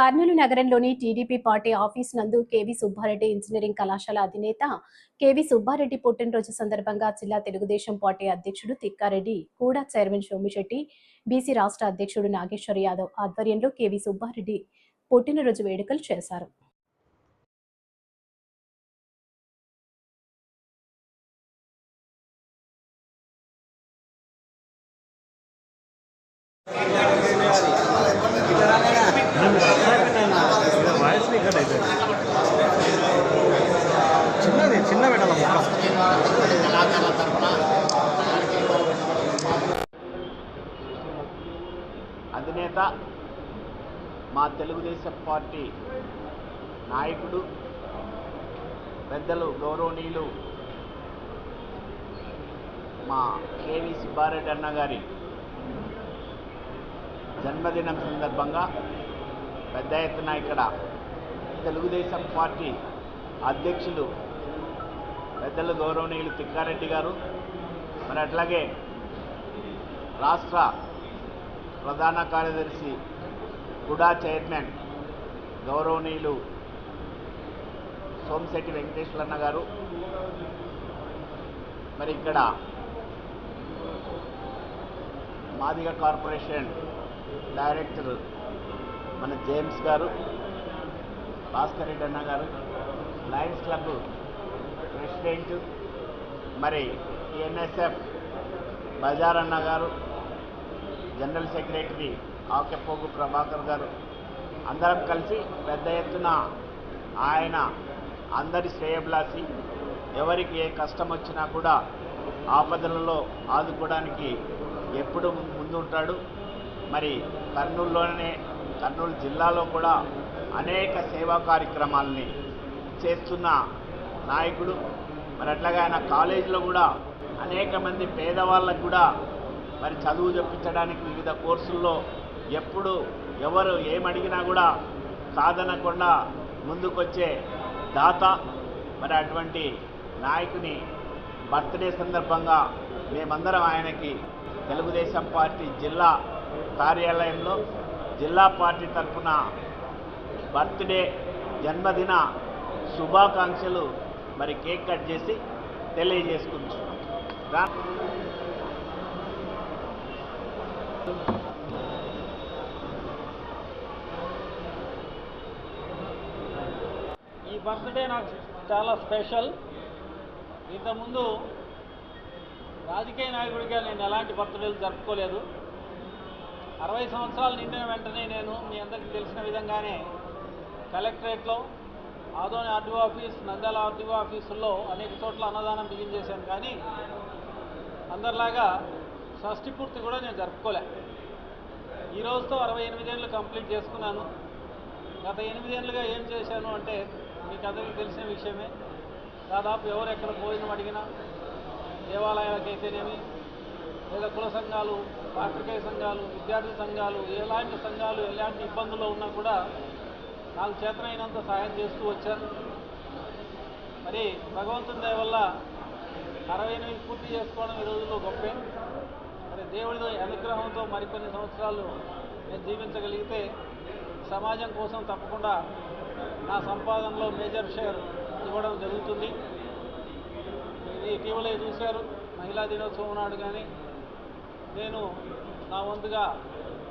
కర్నూలు నగరంలోని TDP party office నందు KV Subba Reddy engineering కళాశాల అధినేత కేవీ సుబ్బారెడ్డి పుట్టినరోజు సందర్భంగా జిల్లా తెలుగుదేశం పార్టీ అధ్యక్షుడు తిక్కారెడ్డి కూడా చైర్మన్ సోమిశెట్టి బీసీ రాష్ట్ర అధ్యక్షుడు నాగేశ్వర్ యాదవ్ ఆధ్వర్యంలో కేవీ సుబ్బారెడ్డి పుట్టినరోజు వేడుకలు చేశారు. చిన్నది చిన్న అధినేత మా తెలుగుదేశం పార్టీ నాయకుడు పెద్దలు గౌరవనీయులు మా కేవీ సుబ్బారెడ్డి అన్న గారి జన్మదినం సందర్భంగా పెద్ద ఎత్తున ఇక్కడ తెలుగుదేశం పార్టీ అధ్యక్షులు పెద్దలు గౌరవనీయులు తిక్కారెడ్డి గారు మరి అట్లాగే రాష్ట్ర ప్రధాన కార్యదర్శి కుడా చైర్మన్ గౌరవనీయులు సోమశెట్టి వెంకటేశ్వరన్న గారు మరి ఇక్కడ మాదిగ కార్పొరేషన్ డైరెక్టర్ మన జేమ్స్ గారు భాస్కర్ రెడ్డి అన్న గారు లయన్స్ క్లబ్ ప్రెసిడెంట్ మరి ఎన్ఎస్ఎఫ్ బజార్ అన్న గారు జనరల్ సెక్రటరీ ఆకెపోగు ప్రభాకర్ గారు అందరం కలిసి పెద్ద ఎత్తున ఆయన అందరి శ్రేయభిలాసి ఎవరికి ఏ కష్టం వచ్చినా కూడా ఆపదలలో ఆదుకోవడానికి ఎప్పుడు ముందుంటాడు. మరి కర్నూలులోనే కర్నూలు జిల్లాలో కూడా అనేక సేవా కార్యక్రమాలని చేస్తున్న నాయకుడు. మరి అట్లాగే ఆయన కాలేజీలో కూడా అనేక మంది పేదవాళ్ళకు కూడా మరి చదువు చెప్పించడానికి వివిధ కోర్సుల్లో ఎప్పుడు ఎవరు ఏమడిగినా కూడా కాదనకుండా ముందుకొచ్చే దాత. మరి అటువంటి నాయకుని బర్త్డే సందర్భంగా మేమందరం ఆయనకి తెలుగుదేశం పార్టీ జిల్లా కార్యాలయంలో జిల్లా పార్టీ తరఫున బర్త్డే జన్మదిన శుభాకాంక్షలు మరి కేక్ కట్ చేసి తెలియజేసుకుంటున్నాం. ఈ బర్త్డే నాకు చాలా స్పెషల్. ఇంతకుముందు రాజకీయ నాయకుడిగా నేను ఎలాంటి బర్త్డేలు జరుపుకోలేదు. అరవై సంవత్సరాలు నిండిన వెంటనే నేను మీ అందరికీ తెలిసిన విధంగానే కలెక్టరేట్లో Adoni RDO office Nandyal RDO ఆఫీసుల్లో అనేక చోట్ల అన్నదానం బిగించేశాను కానీ అందరిలాగా షష్టి పూర్తి కూడా నేను జరుపుకోలే. ఈ రోజుతో అరవై ఎనిమిదేళ్ళు కంప్లీట్ చేసుకున్నాను. గత ఎనిమిదేళ్ళుగా ఏం చేశాను అంటే మీకు అందరికీ తెలిసిన విషయమే. దాదాపు ఎవరు ఎక్కడ భోజనం అడిగినా దేవాలయాలకైతేనేమి లేదా కుల సంఘాలు పాత్రికేయ సంఘాలు విద్యార్థి సంఘాలు ఎలాంటి సంఘాలు ఎలాంటి ఇబ్బందుల్లో ఉన్నా కూడా నాకు చేతనైనంత సహాయం చేస్తూ వచ్చాను మరి భగవంతుని దయ వల్ల అరవై ఎనిమిది పూర్తి చేసుకోవడం ఈ రోజుల్లో గొప్పే. మరి దేవుడి అనుగ్రహంతో మరికొన్ని సంవత్సరాలు నేను జీవించగలిగితే సమాజం కోసం తప్పకుండా నా సంపాదనలో మేజర్ షేర్ ఇవ్వడం జరుగుతుంది. ఇది ఇటీవలే చూశారు మహిళా దినోత్సవం నాడు కానీ నేను నా వంతుగా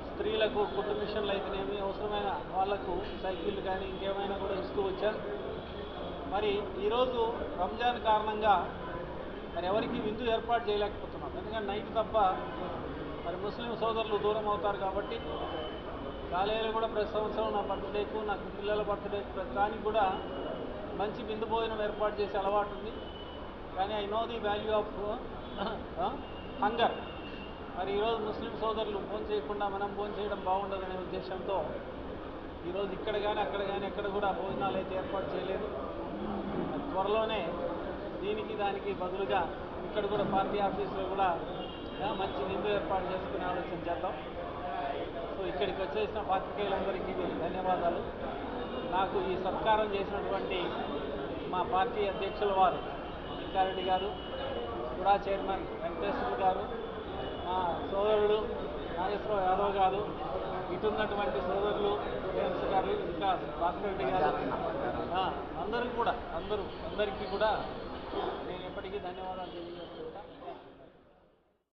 స్త్రీలకు కుట్టు మిషన్లు అయితేనేమి అవసరమైన వాళ్ళకు సైకిళ్ళు కానీ ఇంకేమైనా కూడా ఇస్తూ వచ్చాను మరి ఈరోజు రంజాన్ కారణంగా మరి ఎవరికి విందు ఏర్పాటు చేయలేకపోతున్నాం. ఎందుకంటే నైట్ తప్ప మరి ముస్లిం సోదరులు దూరం అవుతారు కాబట్టి కాలేజీలో కూడా ప్రతి సంవత్సరం నా బర్త్డేకు నా పిల్లల బర్త్డేకు ప్రతి దానికి కూడా మంచి విందు భోజనం ఏర్పాటు చేసే అలవాటు ఉంది. కానీ I know the value of hunger మరి ఈరోజు ముస్లిం సోదరులు ఫోన్ చేయకుండా మనం ఫోన్ చేయడం బాగుండదనే ఉద్దేశంతో ఈరోజు ఇక్కడ కానీ అక్కడ కానీ ఎక్కడ కూడా భోజనాలు అయితే ఏర్పాటు చేయలేదు. త్వరలోనే దీనికి దానికి బదులుగా ఇక్కడ కూడా పార్టీ ఆఫీసులో కూడా మంచి నిధులు ఏర్పాటు చేసుకునే ఆలోచన చేద్దాం. సో ఇక్కడికి వచ్చేసిన పాత్రికేయులందరికీ ధన్యవాదాలు. నాకు ఈ సత్కారం చేసినటువంటి మా పార్టీ అధ్యక్షుల వారు వెంకారెడ్డి గారు కూడా చైర్మన్ వెంకటేశ్వర గారు మా సోదరుడు నాగేశ్వరరావు యాదవ్ గారు ఇటున్నటువంటి సోదరులు జేమ్స్ గారు శ్రీనివాస్ భాస్కర్ రెడ్డి గారు. ఆ, అందరికి కూడా అందరూ అందరికీ కూడా నేను ఎప్పటికీ ధన్యవాదాలు తెలియజేస్తుంటా